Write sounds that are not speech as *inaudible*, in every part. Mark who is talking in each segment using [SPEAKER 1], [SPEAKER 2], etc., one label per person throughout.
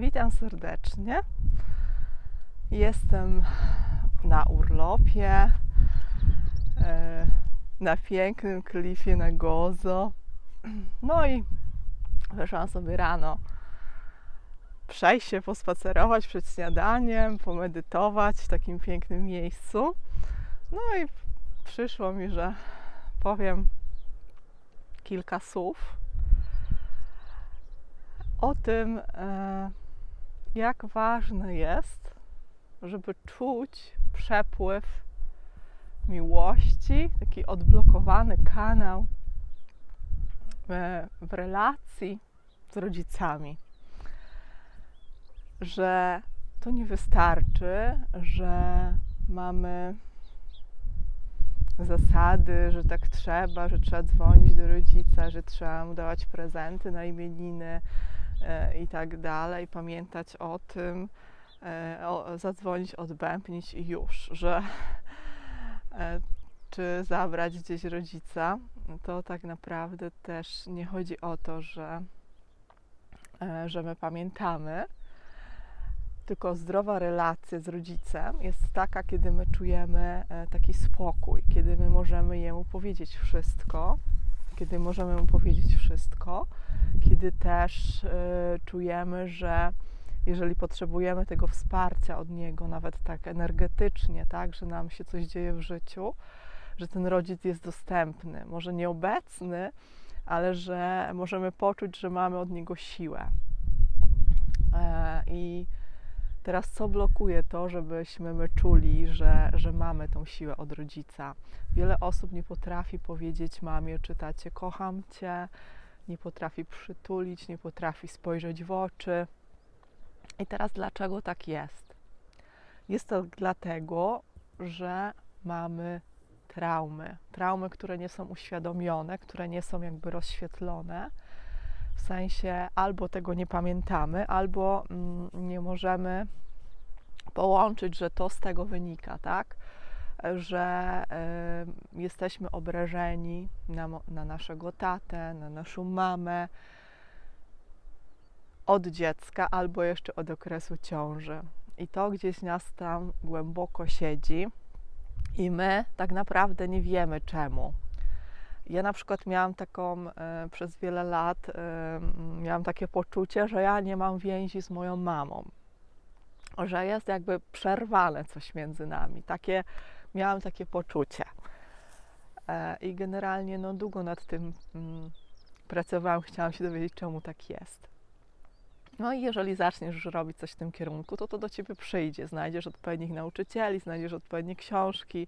[SPEAKER 1] Witam serdecznie. Jestem na urlopie e, na pięknym klifie na Gozo. No i wyszłam sobie rano przejść się, pospacerować przed śniadaniem, pomedytować w takim pięknym miejscu. No i przyszło mi, że powiem kilka słów o tym, e, jak ważne jest, żeby czuć przepływ miłości, taki odblokowany kanał e, w relacji z rodzicami. Że to nie wystarczy, że mamy zasady, że tak trzeba, że trzeba dzwonić do rodzica, że trzeba mu dawać prezenty na imieniny i tak dalej, pamiętać o tym, e, o, zadzwonić, odbębnić i już, że e, czy zabrać gdzieś rodzica, to tak naprawdę też nie chodzi o to, że, e, że my pamiętamy, tylko zdrowa relacja z rodzicem jest taka, kiedy my czujemy e, taki spokój, kiedy my możemy jemu powiedzieć wszystko, kiedy możemy mu powiedzieć wszystko, kiedy też y, czujemy, że jeżeli potrzebujemy tego wsparcia od niego, nawet tak energetycznie, tak, że nam się coś dzieje w życiu, że ten rodzic jest dostępny, może nieobecny, ale że możemy poczuć, że mamy od niego siłę. E, I teraz co blokuje to, żebyśmy my czuli, że, że mamy tą siłę od rodzica? Wiele osób nie potrafi powiedzieć mamie czy tacie, kocham cię, nie potrafi przytulić, nie potrafi spojrzeć w oczy. I teraz dlaczego tak jest? Jest to dlatego, że mamy traumy. Traumy, które nie są uświadomione, które nie są jakby rozświetlone. W sensie albo tego nie pamiętamy, albo mm, nie możemy połączyć, że to z tego wynika, tak? Że y, jesteśmy obrażeni na, na naszego tatę, na naszą mamę od dziecka albo jeszcze od okresu ciąży. I to gdzieś nas tam głęboko siedzi i my tak naprawdę nie wiemy czemu. Ja na przykład miałam taką e, przez wiele lat, e, miałam takie poczucie, że ja nie mam więzi z moją mamą, że jest jakby przerwane coś między nami. Takie, miałam takie poczucie. E, I generalnie no, długo nad tym pracowałam, chciałam się dowiedzieć, czemu tak jest. No i jeżeli zaczniesz już robić coś w tym kierunku, to to do ciebie przyjdzie. Znajdziesz odpowiednich nauczycieli, znajdziesz odpowiednie książki,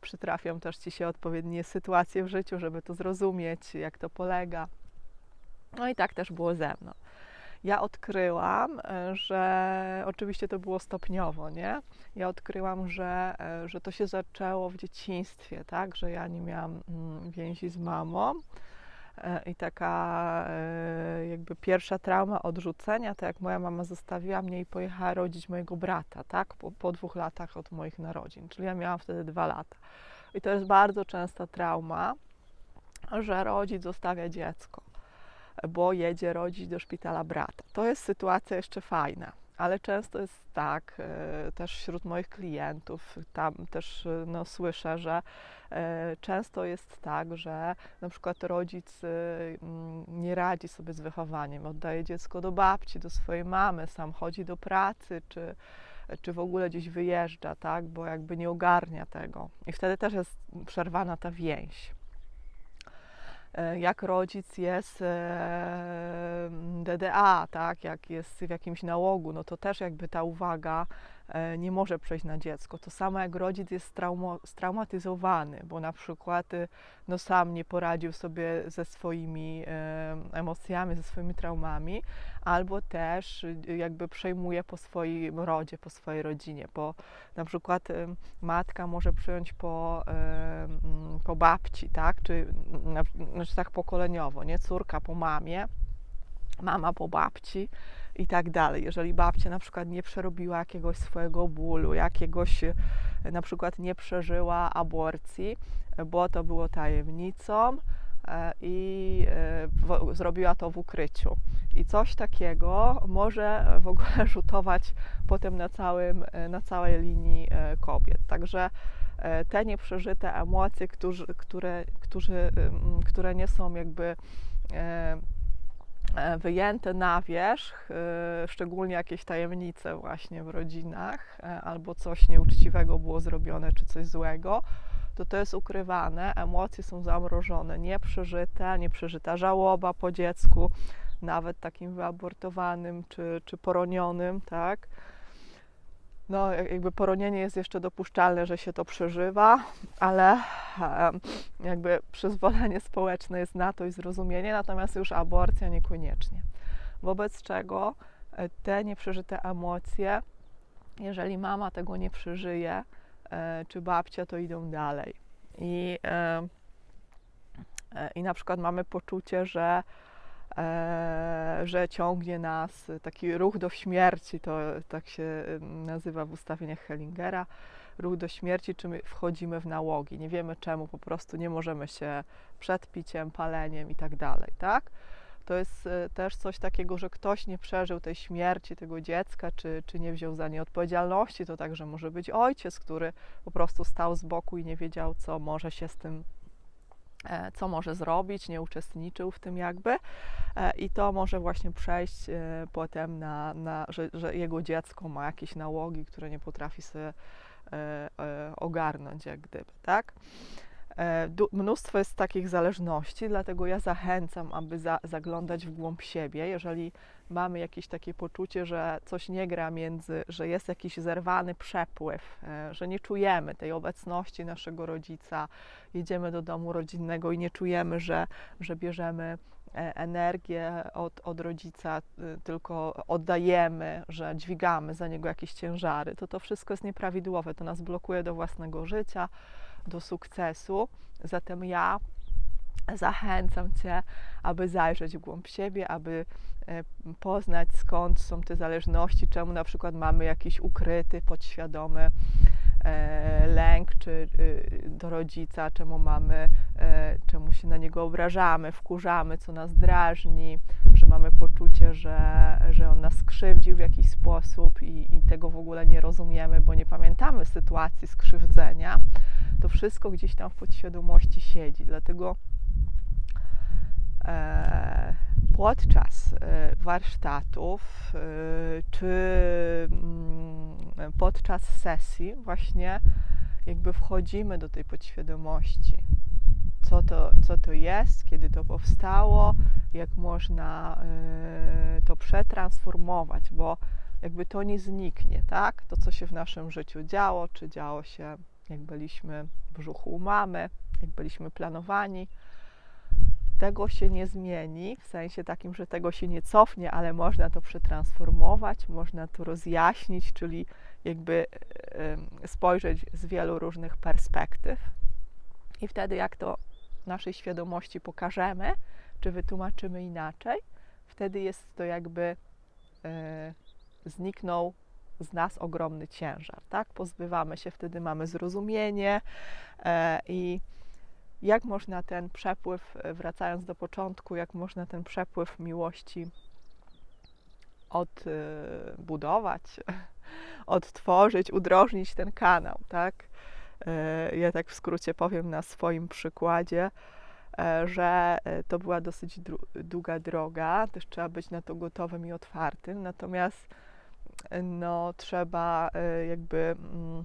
[SPEAKER 1] przytrafią też ci się odpowiednie sytuacje w życiu, żeby to zrozumieć, jak to polega. No i tak też było ze mną. Ja odkryłam, e, że oczywiście to było stopniowo, nie? Ja odkryłam, że, e, że to się zaczęło w dzieciństwie, tak? Że ja nie miałam mm, więzi z mamą E, i taka e, jakby pierwsza trauma odrzucenia, to jak moja mama zostawiła mnie i pojechała rodzić mojego brata, tak, po, po dwóch latach od moich narodzin, czyli ja miałam wtedy dwa lata. I to jest bardzo częsta trauma, że rodzic zostawia dziecko, bo jedzie rodzić do szpitala brata. To jest sytuacja jeszcze fajna ale często jest tak, e, też wśród moich klientów, tam też e, no, słyszę, że e, często jest tak, że na przykład rodzic nie radzi sobie z wychowaniem, oddaje dziecko do babci, do swojej mamy, sam chodzi do pracy, czy, czy w ogóle gdzieś wyjeżdża, tak, bo jakby nie ogarnia tego. I wtedy też jest przerwana ta więź. E, jak rodzic jest e, DDA, tak, jak jest w jakimś nałogu, no to też jakby ta uwaga nie może przejść na dziecko. To samo jak rodzic jest straumatyzowany, bo na przykład no sam nie poradził sobie ze swoimi emocjami, ze swoimi traumami, albo też jakby przejmuje po swoim rodzie, po swojej rodzinie, bo na przykład matka może przyjąć po, po babci, tak, czy znaczy tak pokoleniowo, nie, córka po mamie, mama po babci i tak dalej. Jeżeli babcia na przykład nie przerobiła jakiegoś swojego bólu, jakiegoś na przykład nie przeżyła aborcji, bo to było tajemnicą, E, i e, zrobiła to w ukryciu. I coś takiego może w ogóle *laughs* rzutować potem na, całym, na całej linii e, kobiet. Także e, te nieprzeżyte emocje, którzy, które, którzy, które nie są jakby e, wyjęte na wierzch, szczególnie jakieś tajemnice właśnie w rodzinach, albo coś nieuczciwego było zrobione, czy coś złego, to to jest ukrywane, emocje są zamrożone, nieprzeżyte, nieprzeżyta żałoba po dziecku, nawet takim wyabortowanym czy, czy poronionym, tak? No, jakby poronienie jest jeszcze dopuszczalne, że się to przeżywa, ale jakby przyzwolenie społeczne jest na to i zrozumienie, natomiast już aborcja niekoniecznie. Wobec czego e, te nieprzeżyte emocje, jeżeli mama tego nie przeżyje, e, czy babcia, to idą dalej. I, e, i na przykład mamy poczucie, że E, że ciągnie nas taki ruch do śmierci, to tak się nazywa w ustawieniach Hellingera, ruch do śmierci, czy my wchodzimy w nałogi. Nie wiemy czemu, po prostu nie możemy się przed piciem, paleniem i tak dalej, tak? To jest e, też coś takiego, że ktoś nie przeżył tej śmierci tego dziecka, czy, czy nie wziął za nie odpowiedzialności. To także może być ojciec, który po prostu stał z boku i nie wiedział, co może się z tym E, co może zrobić, nie uczestniczył w tym jakby e, i to może właśnie przejść e, potem na, na że, że, jego dziecko ma jakieś nałogi, które nie potrafi sobie ogarnąć jak gdyby, tak? Mnóstwo jest takich zależności, dlatego ja zachęcam, aby za, zaglądać w głąb siebie. Jeżeli mamy jakieś takie poczucie, że coś nie gra między, że jest jakiś zerwany przepływ, e, że nie czujemy tej obecności naszego rodzica, jedziemy do domu rodzinnego i nie czujemy, że, że bierzemy e, energię od, od rodzica, e, tylko oddajemy, że dźwigamy za niego jakieś ciężary, to to wszystko jest nieprawidłowe, to nas blokuje do własnego życia, do sukcesu. Zatem ja zachęcam Cię, aby zajrzeć w głąb siebie, aby e, poznać skąd są te zależności, czemu na przykład mamy jakiś ukryty, podświadomy e, czy y, do rodzica, czemu mamy, e, czemu się na niego obrażamy, wkurzamy, co nas drażni, że mamy poczucie, że, że on nas skrzywdził w jakiś sposób i, i tego w ogóle nie rozumiemy, bo nie pamiętamy sytuacji skrzywdzenia. To wszystko gdzieś tam w podświadomości siedzi. Dlatego E, podczas e, warsztatów czy mm, podczas sesji właśnie jakby wchodzimy do tej podświadomości. Co to, co to jest, kiedy to powstało, jak można to przetransformować, bo jakby to nie zniknie, tak? To, co się w naszym życiu działo, czy działo się, jak byliśmy w brzuchu u mamy, jak byliśmy planowani, tego się nie zmieni, w sensie takim, że tego się nie cofnie, ale można to przetransformować, można to rozjaśnić, czyli jakby spojrzeć z wielu różnych perspektyw. I wtedy, jak to naszej świadomości pokażemy, czy wytłumaczymy inaczej, wtedy jest to jakby e, zniknął z nas ogromny ciężar, tak? Pozbywamy się, wtedy mamy zrozumienie e, i jak można ten przepływ, e, wracając do początku, jak można ten przepływ miłości odbudować, *laughs* odtworzyć, udrożnić ten kanał, tak? E, ja tak w skrócie powiem na swoim przykładzie, e, że to była dosyć długa droga, też trzeba być na to gotowym i otwartym, natomiast no, trzeba jakby mm,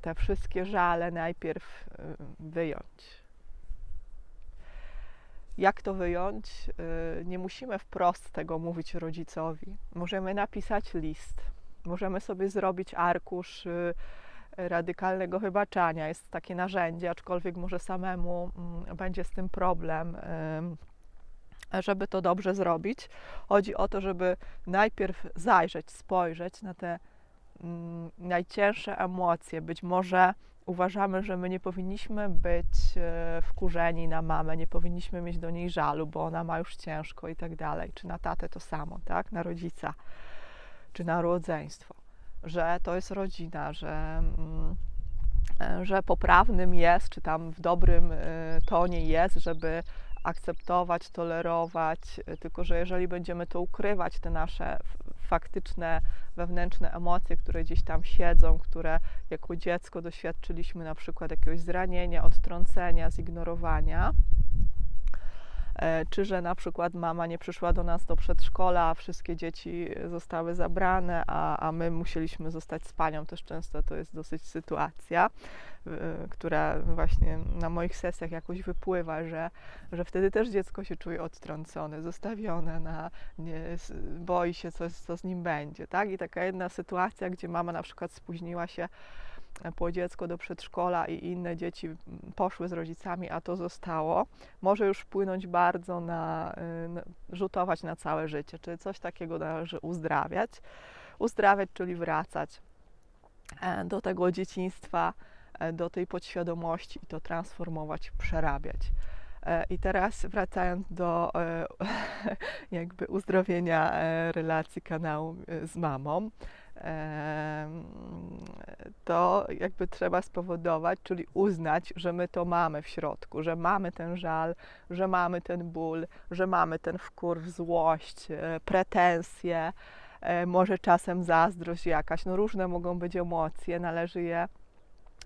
[SPEAKER 1] te wszystkie żale najpierw wyjąć jak to wyjąć? Y, nie musimy wprost tego mówić rodzicowi. Możemy napisać list, możemy sobie zrobić arkusz y, radykalnego wybaczania. Jest takie narzędzie, aczkolwiek może samemu mm, będzie z tym problem, żeby to dobrze zrobić. Chodzi o to, żeby najpierw zajrzeć, spojrzeć na te najcięższe emocje, być może uważamy, że my nie powinniśmy być e, wkurzeni na mamę, nie powinniśmy mieć do niej żalu, bo ona ma już ciężko i tak dalej. Czy na tatę to samo, tak? Na rodzica, czy na rodzeństwo. Że to jest rodzina, że, mm, e, że poprawnym jest, czy tam w dobrym e, tonie jest, żeby akceptować, tolerować, tylko że jeżeli będziemy to ukrywać, te nasze faktyczne wewnętrzne emocje, które gdzieś tam siedzą, które jako dziecko doświadczyliśmy na przykład jakiegoś zranienia, odtrącenia, zignorowania, czy że na przykład mama nie przyszła do nas do przedszkola, wszystkie dzieci zostały zabrane, a, a my musieliśmy zostać z panią. Też często to jest dosyć sytuacja, y, która właśnie na moich sesjach jakoś wypływa, że, że wtedy też dziecko się czuje odtrącone, zostawione, na, nie, boi się, co, co z nim będzie. Tak? I taka jedna sytuacja, gdzie mama na przykład spóźniła się e, po dziecko do przedszkola i inne dzieci poszły z rodzicami, a to zostało, może już wpłynąć bardzo na, y, rzutować na całe życie. Czyli coś takiego należy uzdrawiać. Uzdrawiać, czyli wracać e, do tego dzieciństwa, e, do tej podświadomości i to transformować, przerabiać. E, I teraz wracając do *laughs* jakby uzdrowienia relacji kanału z mamą, to jakby trzeba spowodować, czyli uznać, że my to mamy w środku, że mamy ten żal, że mamy ten ból, że mamy ten wkurw, złość, e, pretensje, e, może czasem zazdrość jakaś, no różne mogą być emocje, należy je,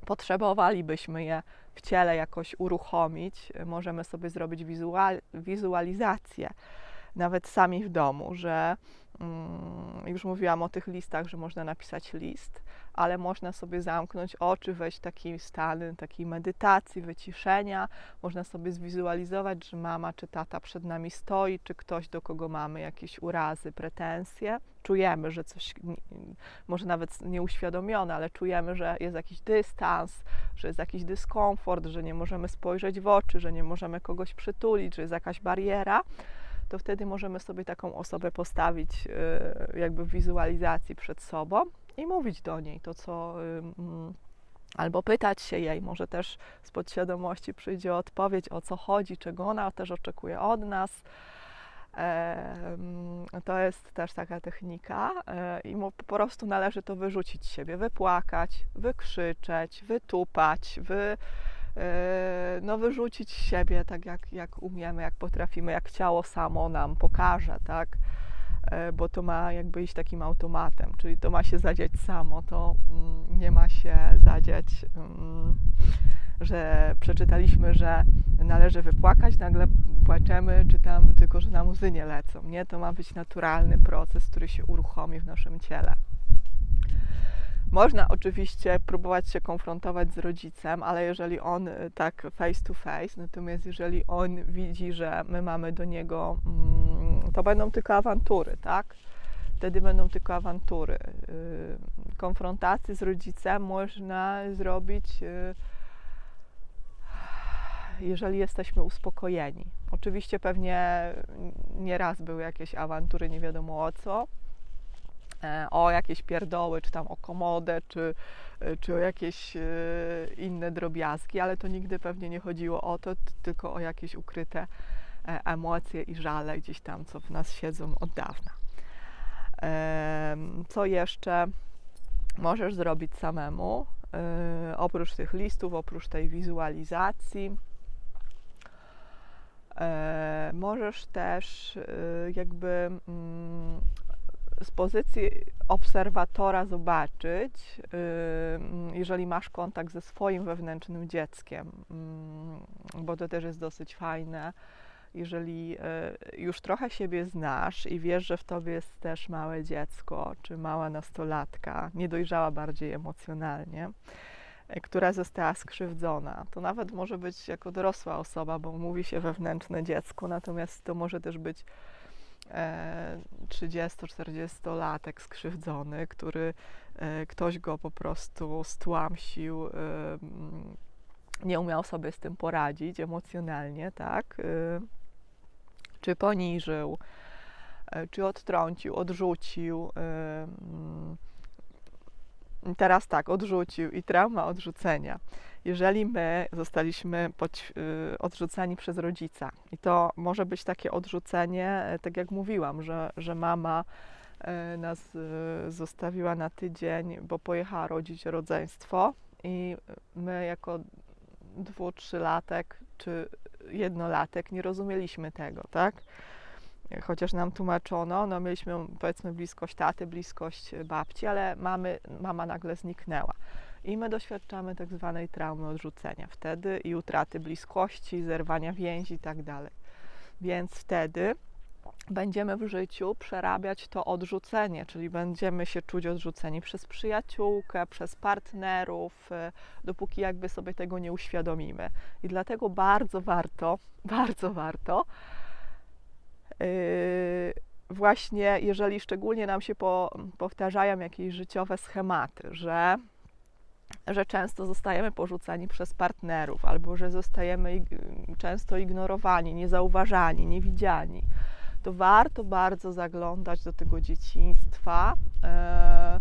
[SPEAKER 1] potrzebowalibyśmy je w ciele jakoś uruchomić, E, możemy sobie zrobić wizual, wizualizację, nawet sami w domu, że mm, już mówiłam o tych listach, że można napisać list, ale można sobie zamknąć oczy, wejść w taki stan takiej medytacji, wyciszenia. Można sobie zwizualizować, że mama czy tata przed nami stoi, czy ktoś, do kogo mamy jakieś urazy, pretensje. Czujemy, że coś, może nawet nieuświadomione, ale czujemy, że jest jakiś dystans, że jest jakiś dyskomfort, że nie możemy spojrzeć w oczy, że nie możemy kogoś przytulić, że jest jakaś bariera to wtedy możemy sobie taką osobę postawić y, jakby w wizualizacji przed sobą i mówić do niej to, co. mm, Albo pytać się jej, może też z podświadomości przyjdzie odpowiedź, o co chodzi, czego ona też oczekuje od nas. To jest też taka technika e, i po prostu należy to wyrzucić z siebie, wypłakać, wykrzyczeć, wytupać, wy, e, no wyrzucić siebie tak jak, jak umiemy, jak potrafimy, jak ciało samo nam pokaże, tak? E, Bo to ma jakby iść takim automatem, czyli to ma się zadziać samo, to mm, nie ma się zadziać, mm, że przeczytaliśmy, że należy wypłakać, nagle płaczemy, czy tam tylko, że nam łzy nie lecą. Nie, to ma być naturalny proces, który się uruchomi w naszym ciele. Można oczywiście próbować się konfrontować z rodzicem, ale jeżeli on y, tak face to face, natomiast jeżeli on widzi, że my mamy do niego, mm, to będą tylko awantury, tak? Wtedy będą tylko awantury. Y, Konfrontację z rodzicem można zrobić, y, jeżeli jesteśmy uspokojeni. Oczywiście pewnie nieraz były jakieś awantury, nie wiadomo o co, o jakieś pierdoły, czy tam o komodę, czy, e, czy o jakieś e, inne drobiazgi, ale to nigdy pewnie nie chodziło o to, tylko o jakieś ukryte e, emocje i żale gdzieś tam, co w nas siedzą od dawna. Co jeszcze możesz zrobić samemu? e, Oprócz tych listów, oprócz tej wizualizacji, E, możesz też e, jakby mm, z pozycji obserwatora zobaczyć, jeżeli masz kontakt ze swoim wewnętrznym dzieckiem, bo to też jest dosyć fajne. Jeżeli y, już trochę siebie znasz i wiesz, że w tobie jest też małe dziecko, czy mała nastolatka, niedojrzała bardziej emocjonalnie, y, która została skrzywdzona, to nawet może być jako dorosła osoba, bo mówi się wewnętrzne dziecko, natomiast to może też być 30-40-latek skrzywdzony, który e, ktoś go po prostu stłamsił, nie umiał sobie z tym poradzić emocjonalnie, tak? E, czy poniżył, e, czy odtrącił, odrzucił. Teraz tak, odrzucił i trauma odrzucenia. Jeżeli my zostaliśmy podś- y, przez rodzica, i to może być takie odrzucenie, e, tak jak mówiłam, że, że mama e, nas e, zostawiła na tydzień, bo pojechała rodzić rodzeństwo, i my jako dwu, trzylatek czy jednolatek nie rozumieliśmy tego, tak? Chociaż nam tłumaczono, no mieliśmy powiedzmy bliskość taty, bliskość babci, ale mamy, mama nagle zniknęła. I my doświadczamy tak zwanej traumy odrzucenia wtedy i utraty bliskości, zerwania więzi tak dalej. Więc wtedy będziemy w życiu przerabiać to odrzucenie, czyli będziemy się czuć odrzuceni przez przyjaciółkę, przez partnerów, e, dopóki jakby sobie tego nie uświadomimy. I dlatego bardzo warto, *laughs* bardzo warto, właśnie jeżeli szczególnie nam się po, powtarzają jakieś życiowe schematy, że że często zostajemy porzucani przez partnerów, albo że zostajemy często ignorowani, niezauważani, niewidziani, to warto bardzo zaglądać do tego dzieciństwa. E,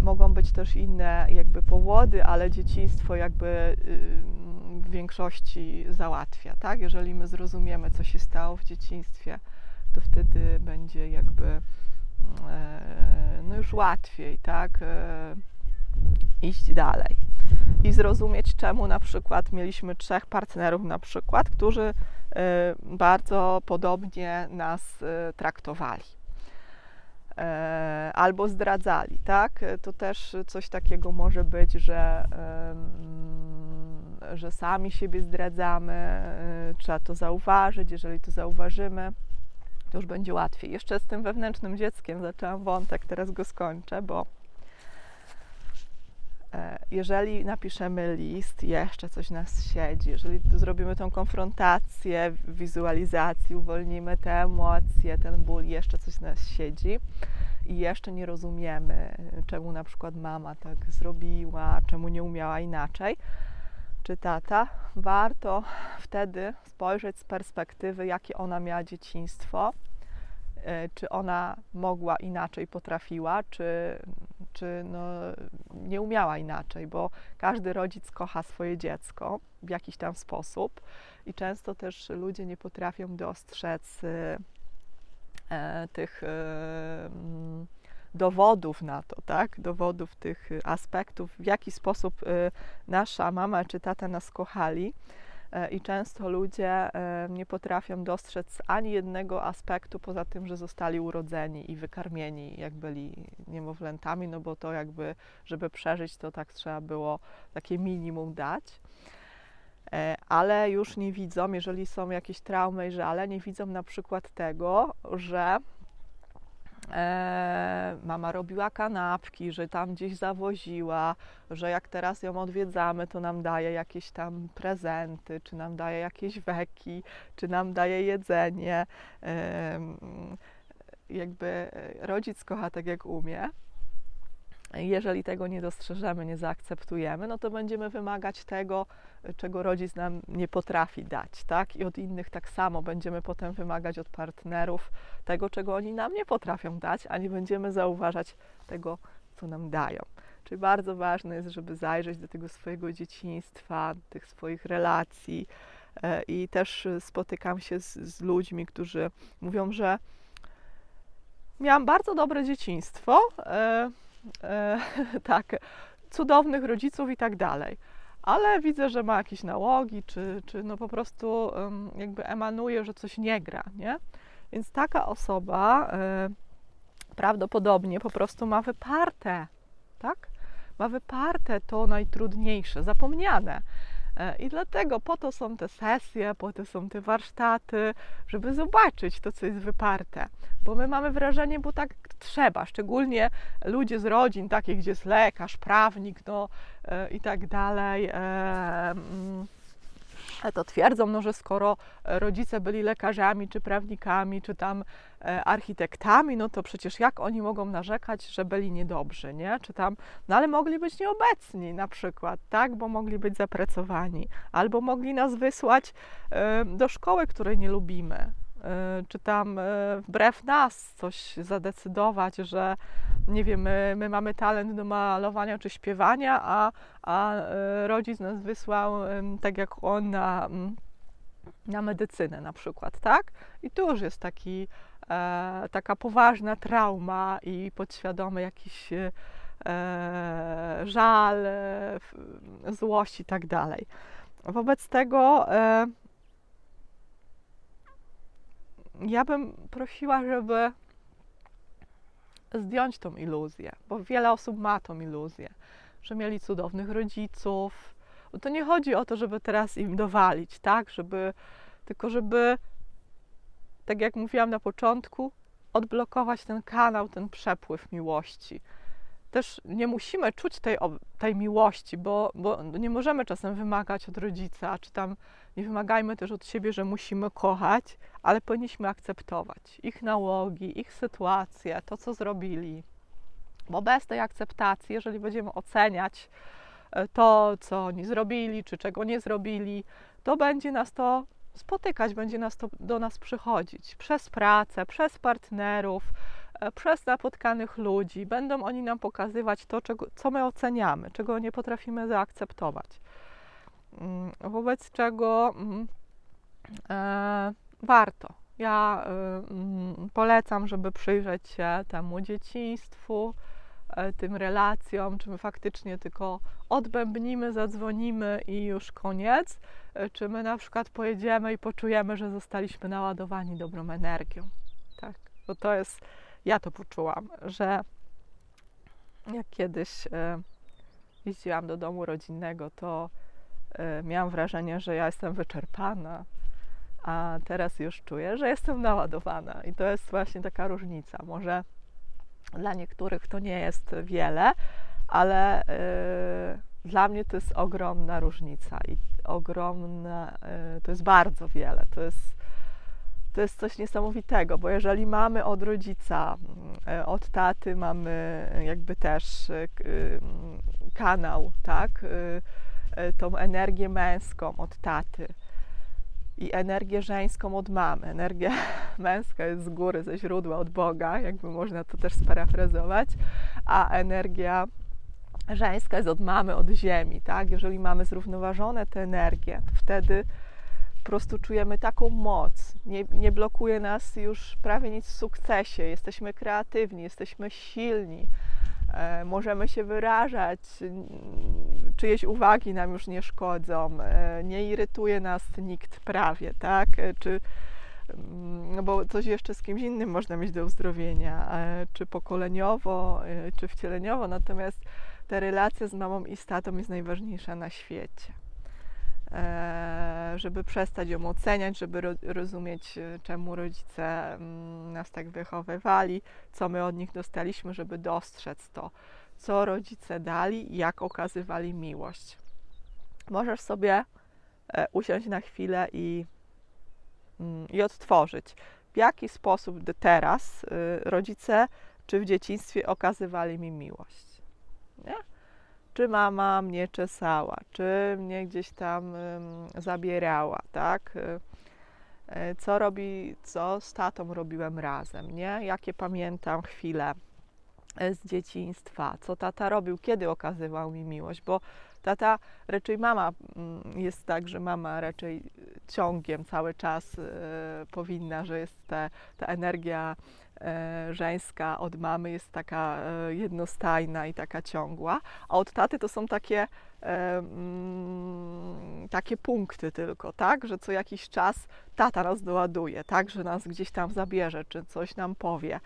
[SPEAKER 1] mogą być też inne jakby powody, ale dzieciństwo jakby y, w większości załatwia, tak? Jeżeli my zrozumiemy, co się stało w dzieciństwie, to wtedy będzie jakby e, no już łatwiej, tak? E, iść dalej i zrozumieć, czemu na przykład mieliśmy trzech partnerów, na przykład, którzy y, bardzo podobnie nas traktowali. E, albo zdradzali, tak? To też coś takiego może być, że, że sami siebie zdradzamy, y, trzeba to zauważyć. Jeżeli to zauważymy, to już będzie łatwiej. Jeszcze z tym wewnętrznym dzieckiem zaczęłam wątek, teraz go skończę, bo E, jeżeli napiszemy list, jeszcze coś nas siedzi, jeżeli zrobimy tą konfrontację, wizualizacji, uwolnimy te emocje, ten ból, jeszcze coś nas siedzi i jeszcze nie rozumiemy, czemu na przykład mama tak zrobiła, czemu nie umiała inaczej, czy tata, warto wtedy spojrzeć z perspektywy, jakie ona miała dzieciństwo, e, czy ona mogła inaczej, potrafiła, czy czy no, nie umiała inaczej, bo każdy rodzic kocha swoje dziecko w jakiś tam sposób i często też ludzie nie potrafią dostrzec e, e tych e, mm, dowodów na to, tak? Dowodów tych aspektów, w jaki sposób e, nasza mama czy tata nas kochali E, i często ludzie e, nie potrafią dostrzec ani jednego aspektu poza tym, że zostali urodzeni i wykarmieni, jak byli niemowlętami, no bo to jakby, żeby przeżyć, to tak trzeba było takie minimum dać. E, ale już nie widzą, jeżeli są jakieś traumy i żale, nie widzą na przykład tego, że E, mama robiła kanapki, że tam gdzieś zawoziła, że jak teraz ją odwiedzamy, to nam daje jakieś tam prezenty, czy nam daje jakieś weki, czy nam daje jedzenie. E, jakby rodzic kocha tak, jak umie. Jeżeli tego nie dostrzeżemy, nie zaakceptujemy, no to będziemy wymagać tego, czego rodzic nam nie potrafi dać, tak? I od innych tak samo będziemy potem wymagać od partnerów tego, czego oni nam nie potrafią dać, a nie będziemy zauważać tego, co nam dają. Czyli bardzo ważne jest, żeby zajrzeć do tego swojego dzieciństwa, tych swoich relacji. E, I też spotykam się z, z ludźmi, którzy mówią, że miałam bardzo dobre dzieciństwo, e, e, *laughs* tak, cudownych rodziców i tak dalej ale widzę, że ma jakieś nałogi, czy, czy no po prostu jakby emanuje, że coś nie gra, nie? Więc taka osoba y, prawdopodobnie po prostu ma wyparte, tak? Ma wyparte to najtrudniejsze, zapomniane. E, I dlatego po to są te sesje, po to są te warsztaty, żeby zobaczyć to, co jest wyparte. Bo my mamy wrażenie, bo tak trzeba, szczególnie ludzie z rodzin takich, gdzie jest lekarz, prawnik, no e, i tak dalej. E, to twierdzą, no, że skoro rodzice byli lekarzami, czy prawnikami, czy tam e, architektami, no to przecież jak oni mogą narzekać, że byli niedobrzy, nie? Czy tam, no ale mogli być nieobecni na przykład, tak? Bo mogli być zapracowani, albo mogli nas wysłać do szkoły, której nie lubimy, E, czy tam e, wbrew nas coś zadecydować, że nie wiem, my, my mamy talent do malowania czy śpiewania, a, a e, rodzic nas wysłał tak jak on na, na medycynę na przykład, tak? I tu już jest taki, e, taka poważna trauma i podświadomy jakiś e, żal, e, złość i tak dalej. Wobec tego ja bym prosiła, żeby zdjąć tą iluzję, bo wiele osób ma tą iluzję, że mieli cudownych rodziców. Bo to nie chodzi o to, żeby teraz im dowalić, tak? Żeby, tylko żeby, tak jak mówiłam na początku, odblokować ten kanał, ten przepływ miłości. Też nie musimy czuć tej, tej miłości, bo, bo nie możemy czasem wymagać od rodzica, czy tam nie wymagajmy też od siebie, że musimy kochać, ale powinniśmy akceptować ich nałogi, ich sytuację, to co zrobili. Bo bez tej akceptacji, jeżeli będziemy oceniać e, to, co oni zrobili, czy czego nie zrobili, to będzie nas to spotykać, będzie nas to do nas przychodzić przez pracę, przez partnerów, przez napotkanych ludzi. Będą oni nam pokazywać to, czego, co my oceniamy, czego nie potrafimy zaakceptować. Mm, Wobec czego mm, e, warto. Ja mm, polecam, żeby przyjrzeć się temu dzieciństwu, e, tym relacjom, czy my faktycznie tylko odbębnimy, zadzwonimy i już koniec, e, czy my na przykład pojedziemy i poczujemy, że zostaliśmy naładowani dobrą energią. Tak, bo to jest, ja to poczułam, że jak kiedyś e, jeździłam do domu rodzinnego, to e, miałam wrażenie, że ja jestem wyczerpana, a teraz już czuję, że jestem naładowana. I to jest właśnie taka różnica. Może dla niektórych to nie jest wiele, ale y, dla mnie to jest ogromna różnica i ogromna, to jest bardzo wiele. To jest, to jest coś niesamowitego, bo jeżeli mamy od rodzica, y, od taty mamy jakby też y, kanał, tak, tą energię męską od taty i energię żeńską od mamy. Energia *laughs* męska jest z góry, ze źródła, od Boga, jakby można to też sparafrazować, a energia żeńska jest od mamy, od ziemi, tak? Jeżeli mamy zrównoważone te energie, to wtedy prostu czujemy taką moc. Nie, nie blokuje nas już prawie nic w sukcesie. Jesteśmy kreatywni, jesteśmy silni, e, możemy się wyrażać, czyjeś uwagi nam już nie szkodzą, e, nie irytuje nas nikt prawie, tak? E, Czy mm, no bo coś jeszcze z kimś innym można mieć do uzdrowienia, e, czy pokoleniowo, e, czy wcieleniowo, natomiast ta relacja z mamą i z tatą jest najważniejsza na świecie. E, Żeby przestać ją oceniać, żeby ro- rozumieć, e, czemu rodzice mm, nas tak wychowywali, co my od nich dostaliśmy, żeby dostrzec to, co rodzice dali jak okazywali miłość. Możesz sobie e, usiąść na chwilę i, mm, i odtworzyć, w jaki sposób teraz y, rodzice czy w dzieciństwie okazywali mi miłość. Nie? Czy mama mnie czesała, czy mnie gdzieś tam zabierała, tak? Y, y, Co robi, co z tatą robiłem razem, nie? Jakie pamiętam chwile y, z dzieciństwa, co tata robił, kiedy okazywał mi miłość, bo tata, raczej mama mm, jest tak, że mama raczej ciągiem cały czas y, powinna, że jest te, ta energia e, żeńska od mamy jest taka e, jednostajna i taka ciągła, a od taty to są takie, e, mm, takie punkty tylko, tak, że co jakiś czas tata nas doładuje, tak, że nas gdzieś tam zabierze, czy coś nam powie.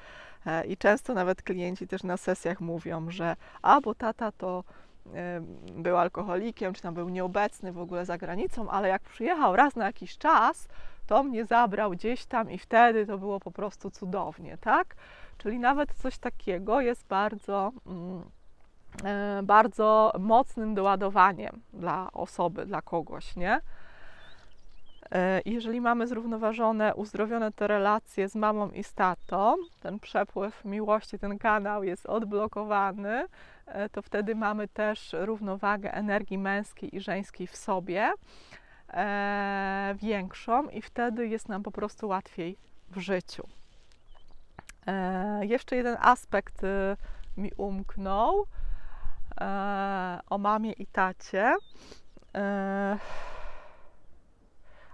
[SPEAKER 1] I często nawet klienci też na sesjach mówią, że a, bo tata to był alkoholikiem, czy tam był nieobecny w ogóle za granicą, ale jak przyjechał raz na jakiś czas, to mnie zabrał gdzieś tam i wtedy to było po prostu cudownie, tak? Czyli nawet coś takiego jest bardzo, mm, e, bardzo mocnym doładowaniem dla osoby, dla kogoś, nie? I Jeżeli mamy zrównoważone, uzdrowione te relacje z mamą i z tatą, ten przepływ miłości, ten kanał jest odblokowany, to wtedy mamy też równowagę energii męskiej i żeńskiej w sobie e, większą i wtedy jest nam po prostu łatwiej w życiu. E, jeszcze jeden aspekt y, mi umknął e, o mamie i tacie. E,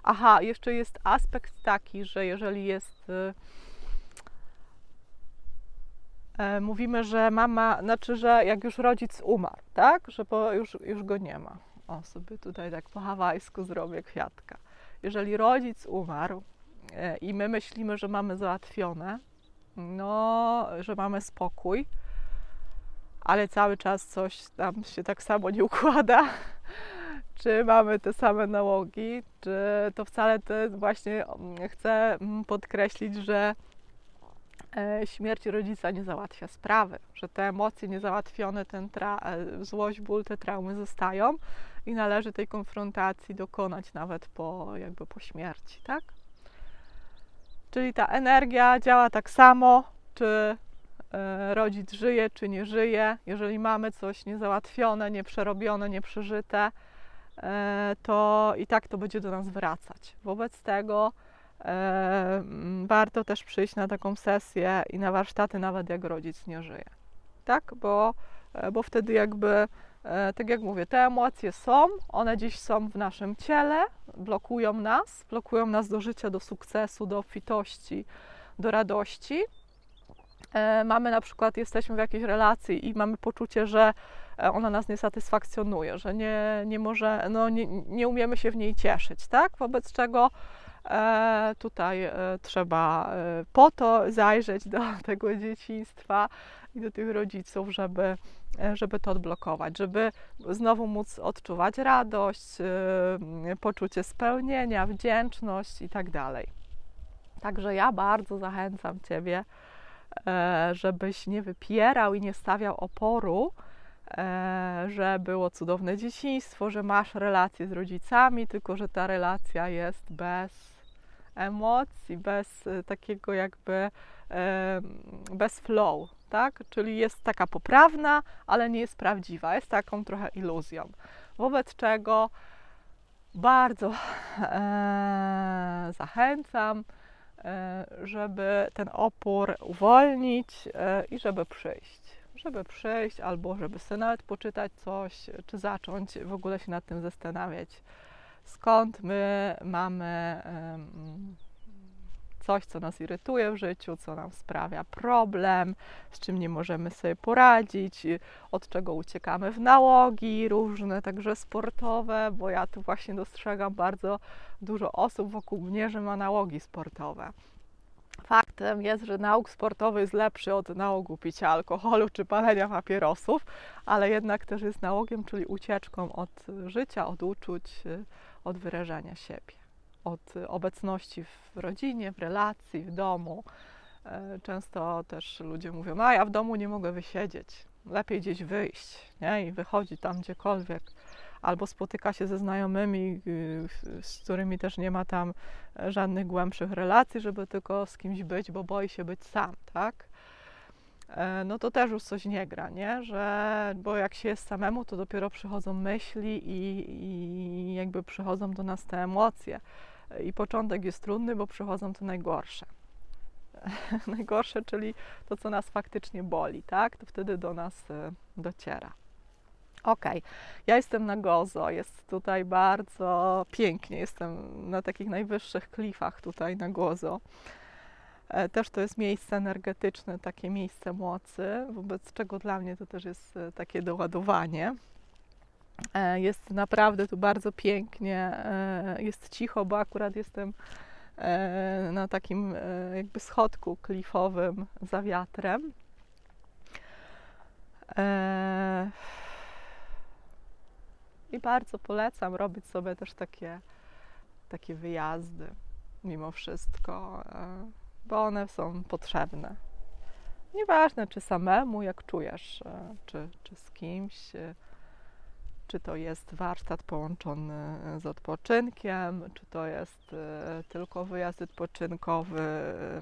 [SPEAKER 1] aha, jeszcze jest aspekt taki, że jeżeli jest. E, mówimy, że mama, znaczy, że jak już rodzic umarł, tak? Że bo już, już go nie ma. O, sobie tutaj tak po hawajsku zrobię kwiatka. Jeżeli rodzic umarł, e, i my myślimy, że mamy załatwione, no, że mamy spokój, ale cały czas coś tam się tak samo nie układa, *laughs* czy mamy te same nałogi, czy to wcale jest właśnie mm, chcę mm, podkreślić, że e, śmierć rodzica nie załatwia sprawy, że te emocje niezałatwione, ten e, złość, ból, te traumy zostają i należy tej konfrontacji dokonać nawet po, jakby po śmierci, tak? Czyli ta energia działa tak samo, czy e, rodzic żyje, czy nie żyje. Jeżeli mamy coś niezałatwione, nieprzerobione, nieprzeżyte, e, to i tak to będzie do nas wracać. Wobec tego e, warto też przyjść na taką sesję i na warsztaty, nawet jak rodzic nie żyje. Tak? Bo, e, bo wtedy jakby, e, tak jak mówię, te emocje są, one gdzieś są w naszym ciele, blokują nas, blokują nas do życia, do sukcesu, do obfitości, do radości. E, mamy na przykład, jesteśmy w jakiejś relacji i mamy poczucie, że e, ona nas nie satysfakcjonuje, że nie, nie może, no nie, nie umiemy się w niej cieszyć, tak? Wobec czego e, tutaj e, trzeba e, po to zajrzeć do *laughs* tego dzieciństwa i do tych rodziców, żeby, e, żeby to odblokować, żeby znowu móc odczuwać radość, e, poczucie spełnienia, wdzięczność i tak dalej. Także ja bardzo zachęcam Ciebie, e, żebyś nie wypierał i nie stawiał oporu, e, że było cudowne dzieciństwo, że masz relacje z rodzicami, tylko że ta relacja jest bez emocji, bez e, takiego jakby bez flow, tak? Czyli jest taka poprawna, ale nie jest prawdziwa, jest taką trochę iluzją. Wobec czego bardzo e, zachęcam, e, żeby ten opór uwolnić i żeby przyjść. Żeby przyjść, albo żeby sobie nawet poczytać coś, czy zacząć w ogóle się nad tym zastanawiać. Skąd my mamy coś, co nas irytuje w życiu, co nam sprawia problem, z czym nie możemy sobie poradzić, od czego uciekamy w nałogi różne, także sportowe, bo ja tu właśnie dostrzegam bardzo dużo osób wokół mnie, że ma nałogi sportowe. Faktem jest, że nauk sportowy jest lepszy od nałogu picia alkoholu czy palenia papierosów, ale jednak też jest nałogiem, czyli ucieczką od życia, od uczuć, od wyrażania siebie, od obecności w rodzinie, w relacji, w domu. E, Często też ludzie mówią, a ja w domu nie mogę wysiedzieć, lepiej gdzieś wyjść nie? i wychodzi tam gdziekolwiek. Albo spotyka się ze znajomymi, y, z którymi też nie ma tam e, żadnych głębszych relacji, żeby tylko z kimś być, bo boi się być sam, tak? E, No to też już coś nie gra, nie? Że, bo jak się jest samemu, to dopiero przychodzą myśli i, i jakby przychodzą do nas te emocje. I początek jest trudny, bo przychodzą te najgorsze. *laughs* najgorsze, czyli to, co nas faktycznie boli, tak? To wtedy do nas e, dociera. Ok, ja jestem na Gozo, jest tutaj bardzo pięknie, jestem na takich najwyższych klifach tutaj na Gozo. E, Też to jest miejsce energetyczne, takie miejsce mocy, wobec czego dla mnie to też jest e, takie doładowanie. E, Jest naprawdę tu bardzo pięknie, jest cicho, bo akurat jestem na takim jakby schodku klifowym za wiatrem. I bardzo polecam robić sobie też takie, takie wyjazdy, mimo wszystko, bo one są potrzebne. Nieważne, czy samemu, jak czujesz, e, czy, czy z kimś, e, czy to jest warsztat połączony z odpoczynkiem, czy to jest e, tylko wyjazd odpoczynkowy. e,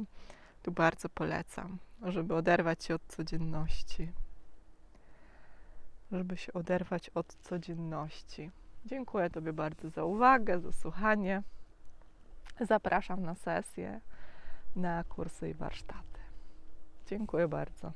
[SPEAKER 1] Tu bardzo polecam, żeby oderwać się od codzienności. Żeby się oderwać od codzienności. Dziękuję Tobie bardzo za uwagę, za słuchanie. Zapraszam na sesję, na kursy i warsztaty. Dziękuję bardzo.